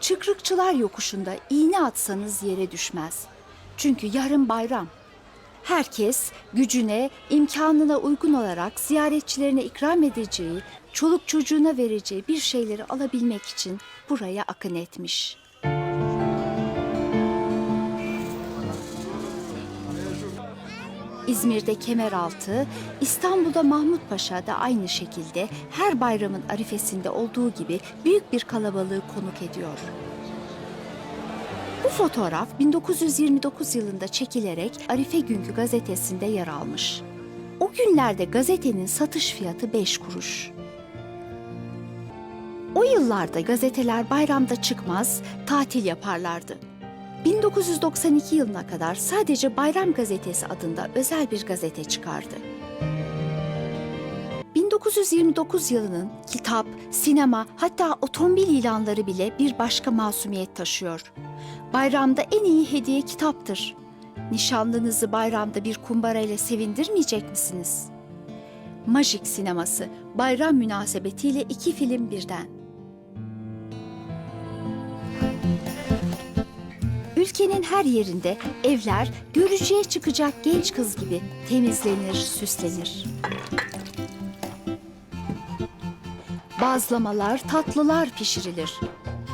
Çıkrıkçılar yokuşunda iğne atsanız yere düşmez. Çünkü yarın bayram. Herkes gücüne, imkanına uygun olarak ziyaretçilerine ikram edeceği, çoluk çocuğuna vereceği bir şeyleri alabilmek için buraya akın etmiş. İzmir'de Kemeraltı, İstanbul'da Mahmut Paşa'da aynı şekilde her bayramın arifesinde olduğu gibi büyük bir kalabalığı konuk ediyor. Bu fotoğraf 1929 yılında çekilerek Arife Günkü gazetesinde yer almış. O günlerde gazetenin satış fiyatı 5 kuruş. O yıllarda gazeteler bayramda çıkmaz, tatil yaparlardı. 1992 yılına kadar sadece Bayram Gazetesi adında özel bir gazete çıkardı. 1929 yılının kitap, sinema hatta otomobil ilanları bile bir başka masumiyet taşıyor. Bayramda en iyi hediye kitaptır. Nişanlınızı bayramda bir kumbarayla sevindirmeyecek misiniz? Majik sineması bayram münasebetiyle iki film birden. Ülkenin her yerinde evler görücüye çıkacak genç kız gibi temizlenir, süslenir. Bazlamalar, tatlılar pişirilir.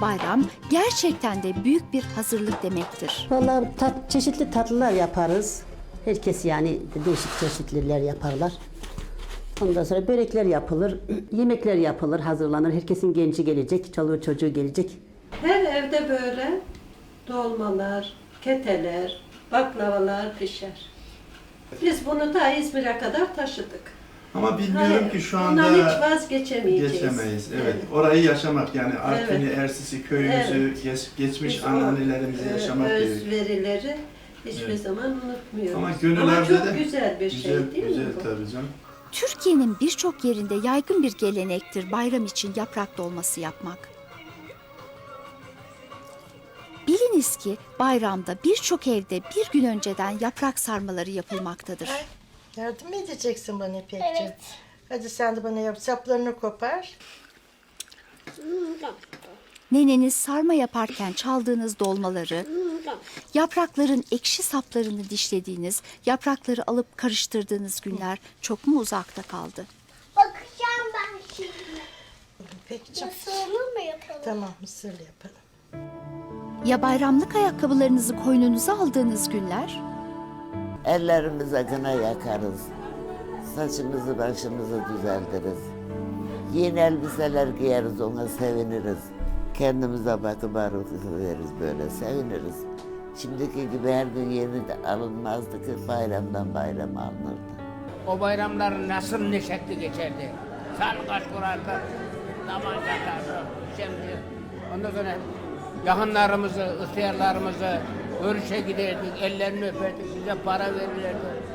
Bayram gerçekten de büyük bir hazırlık demektir. Vallahi tat, çeşitli tatlılar yaparız. Herkes yani değişik çeşitliler yaparlar. Ondan sonra börekler yapılır, yemekler yapılır, hazırlanır. Herkesin genci gelecek, çoluğu çocuğu gelecek. Her evde böyle dolmalar, keteler, baklavalar pişer. Biz bunu da İzmir'e kadar taşıdık. Ama bilmiyorum Hayır, ki şu bundan anda hiç vazgeçemeyeceğiz. geçemeyiz. Evet. Orayı yaşamak yani Artvin'i, Evet. Ersis'i, köyümüzü, Evet. geç- geçmiş Biz anneannelerimizi e, yaşamak gerekiyor. Özverileri hiçbir Evet. zaman unutmuyoruz. Ama gönüllerde çok de güzel bir güzel, şey değil güzel mi bu? tabii canım. Türkiye'nin birçok yerinde yaygın bir gelenektir bayram için yaprak dolması yapmak. Biliniz ki bayramda birçok evde bir gün önceden yaprak sarmaları yapılmaktadır. Yardım mı edeceksin bana İpekciğim? Hadi sen de bana yap. Saplarını kopar. Neneniz sarma yaparken çaldığınız dolmaları, yaprakların ekşi saplarını dişlediğiniz, yaprakları alıp karıştırdığınız günler çok mu uzakta kaldı? Bakacağım ben şimdi. İpekciğim. Nasıl mı yapalım? Tamam mısırlı yapalım. Ya bayramlık ayakkabılarınızı koynunuza aldığınız günler? Ellerimize gına yakarız. Saçımızı başımızı düzeltiriz. Yeni elbiseler giyeriz ona seviniriz. Kendimize bakıp veririz böyle seviniriz. Şimdiki gibi her gün yeni de alınmazdı ki bayramdan bayrama alınırdı. O bayramlar nasıl neşetli geçerdi. Salkaç kurardı, zaman yakardı. Şimdi ondan sonra yakınlarımızı, ihtiyarlarımızı görüşe giderdik, ellerini öperdik, bize para verirlerdi.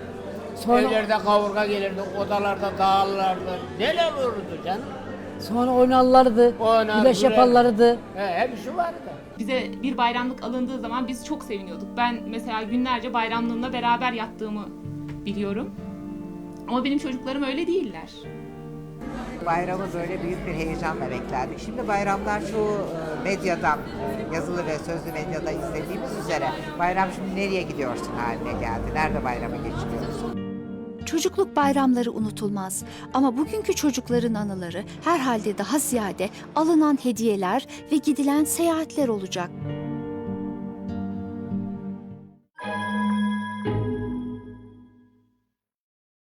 Evlerde kavurga gelirdi, odalarda dağılırlardı. Neler olurdu canım? Sonra oynarlardı, Oynar, güreş güler. yaparlardı. He, hepsi vardı. Bize bir bayramlık alındığı zaman biz çok seviniyorduk. Ben mesela günlerce bayramlığımla beraber yattığımı biliyorum. Ama benim çocuklarım öyle değiller. Bayramı böyle büyük bir heyecanla beklerdik. Şimdi bayramlar çoğu e, medyadan, e, yazılı ve sözlü medyada izlediğimiz üzere bayram şimdi nereye gidiyorsun haline geldi. Nerede bayramı geçiriyorsun? Çocukluk bayramları unutulmaz ama bugünkü çocukların anıları herhalde daha ziyade alınan hediyeler ve gidilen seyahatler olacak.